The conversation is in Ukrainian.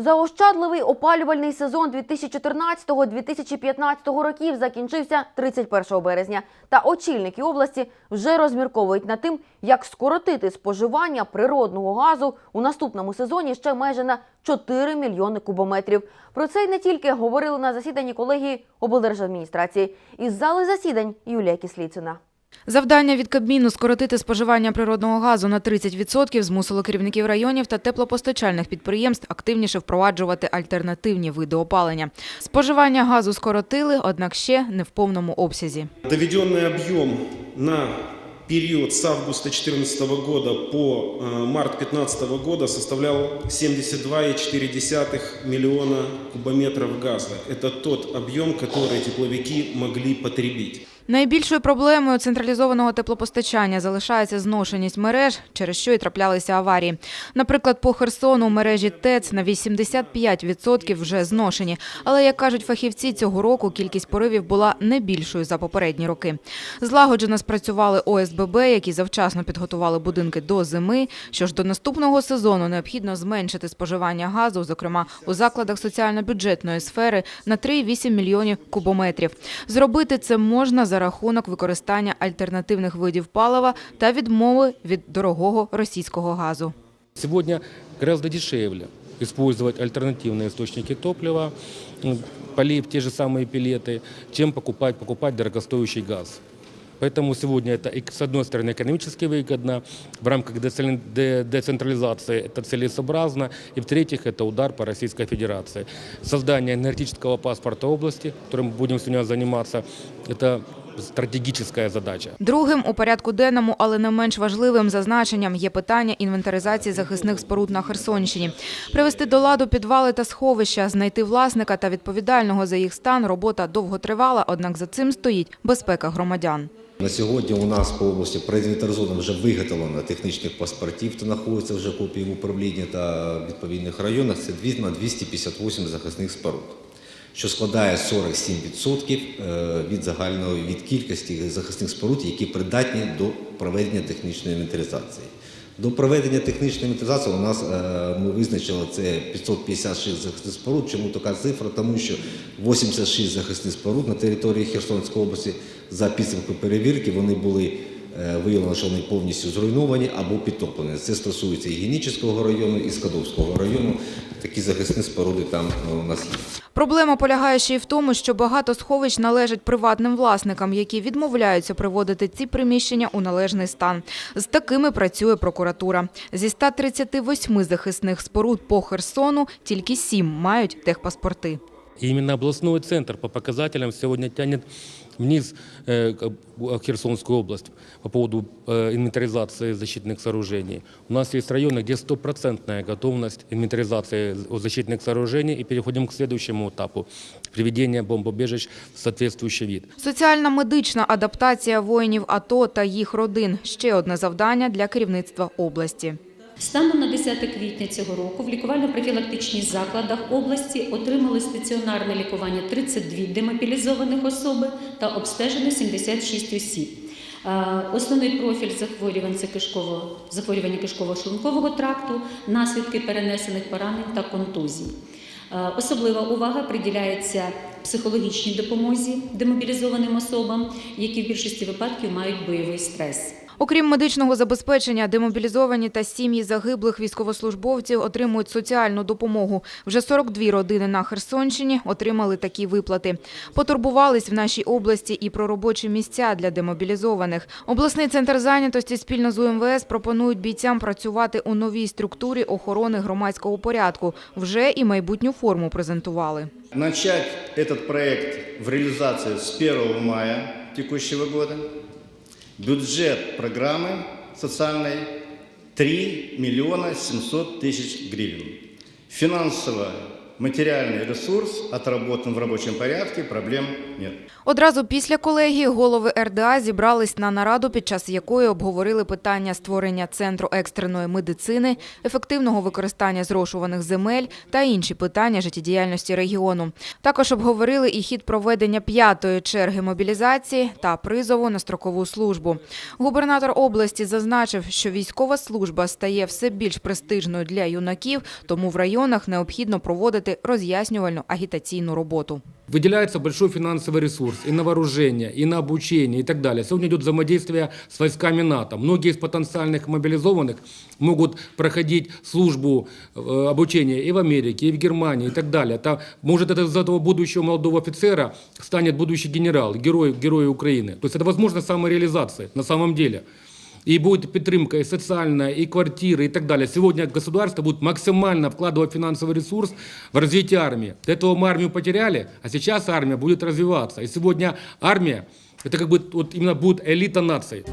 Заощадливий опалювальний сезон 2014-2015 років закінчився 31 березня. Та очільники області вже розмірковують над тим, як скоротити споживання природного газу у наступному сезоні ще майже на 4 мільйони кубометрів. Про це й не тільки говорили на засіданні колегії облдержадміністрації. Із зали засідань Юлія Кисліцина. Завдання від Кабміну скоротити споживання природного газу на 30% змусило керівників районів та теплопостачальних підприємств активніше впроваджувати альтернативні види опалення. Споживання газу скоротили, однак ще не в повному обсязі. Доведенный объем на период с августа 2014 года по э, март 2015 года составлял 72,4 миллиона кубометров газа. Это тот объем, который тепловики могли потребить. Найбільшою проблемою централізованого теплопостачання залишається зношеність мереж, через що і траплялися аварії. Наприклад, по Херсону мережі ТЕЦ на 85% вже зношені. Але, як кажуть фахівці, цього року кількість поривів була не більшою за попередні роки. Злагоджено спрацювали ОСББ, які завчасно підготували будинки до зими. Що ж до наступного сезону необхідно зменшити споживання газу, зокрема у закладах соціально-бюджетної сфери, на 3,8 мільйонів кубометрів. Зробити це можна за рахунок використання альтернативних видів палива та відмови від дорогого російського газу. Сегодня гораздо дешевле использовать альтернативные источники топлива, м, полив те же самые пилеты, чем покупать, покупать дорогостоящий газ. Поэтому сегодня это, и, с одной стороны, экономически выгодно, в рамках децен- де- децентрализации это целесообразно, и в-третьих, это удар по Российской Федерации. Создание энергетического паспорта области, которым мы будем сегодня заниматься, это стратегическая задача. Другим у порядку денному, але не менш важливим зазначенням є питання інвентаризації захисних споруд на Херсонщині. Привести до ладу підвали та сховища, знайти власника та відповідального за їх стан. Робота довго тривала, однак за цим стоїть безпека громадян. На сьогодні у нас по області проінвентаризовано вже виготовлено технічних паспортів, то знаходяться вже копії в управлінні та відповідних районах. Це дві- на 258 захисних споруд, що складає 47% е, від загальної від кількості захисних споруд, які придатні до проведення технічної інвентаризації. До проведення технічної інвентаризації у нас е, ми визначили це 556 захисних споруд. Чому така цифра? Тому що 86 захисних споруд на території Херсонської області за підсумками перевірки вони були виявлено, що вони повністю зруйновані або підтоплені. Це стосується і Генічеського району, і Скадовського району. Такі захисні споруди там е, у нас є. Проблема полягає ще й в тому, що багато сховищ належать приватним власникам, які відмовляються приводити ці приміщення у належний стан. З такими працює прокуратура. Зі 138 захисних споруд по Херсону тільки сім мають техпаспорти. И именно областной центр по показателям сегодня тянет вниз э, к- э, Херсонскую область по поводу э, инвентаризации защитных сооружений. У нас есть районы, где стопроцентная готовность инвентаризации защитных сооружений, и переходим к следующему этапу – приведения бомбоубежищ в соответствующий вид. Соціальна медична адаптація воїнів АТО та їх родин – ще одне завдання для керівництва області. Станом на 10 квітня цього року в лікувально-профілактичних закладах області отримали стаціонарне лікування 32 демобілізованих особи та обстежено 76 осіб. Е, Основний профіль захворювань це кишково, захворювання кишково-шлункового тракту, наслідки перенесених поранень та контузій. Е, Особлива увага приділяється психологічній допомозі демобілізованим особам, які в більшості випадків мають бойовий стрес. Окрім медичного забезпечення, демобілізовані та сім'ї загиблих військовослужбовців отримують соціальну допомогу. Вже 42 родини на Херсонщині отримали такі виплати. Потурбувались в нашій області і про робочі місця для демобілізованих. Обласний центр зайнятості спільно з УМВС пропонують бійцям працювати у новій структурі охорони громадського порядку. Вже і майбутню форму презентували. Начать этот проект в реализацию с 1 мая текущего года. Бюджет программы социальной 3 миллиона 700 тысяч гривен. Финансово материальный ресурс отработан в рабочем порядке, проблем нет. Одразу після колегії голови РДА зібрались на нараду, під час якої обговорили питання створення центру екстреної медицини, ефективного використання зрошуваних земель та інші питання життєдіяльності регіону. Також обговорили і хід проведення п'ятої черги мобілізації та призову на строкову службу. Губернатор області зазначив, що військова служба стає все більш престижною для юнаків, тому в районах необхідно проводити роз'яснювальну агітаційну роботу. Выделяется большой финансовый ресурс и на вооружение, и на обучение, и так далее. Сегодня идет взаимодействие с войсками НАТО. Многие из потенциальных мобилизованных могут проходить службу э, обучения и в Америке, и в Германии, и так далее. Это, может, это из этого будущего молодого офицера станет будущий генерал, герой, герой Украины. То есть это возможно самореализация на самом деле. И будет підтримка и социальная, и квартиры, и так далее. Сегодня государство будет максимально вкладывать финансовый ресурс в развитие армии. До этого мы армию потеряли, а сейчас армия будет развиваться. И сегодня армия, это как бы вот именно будет элита нации.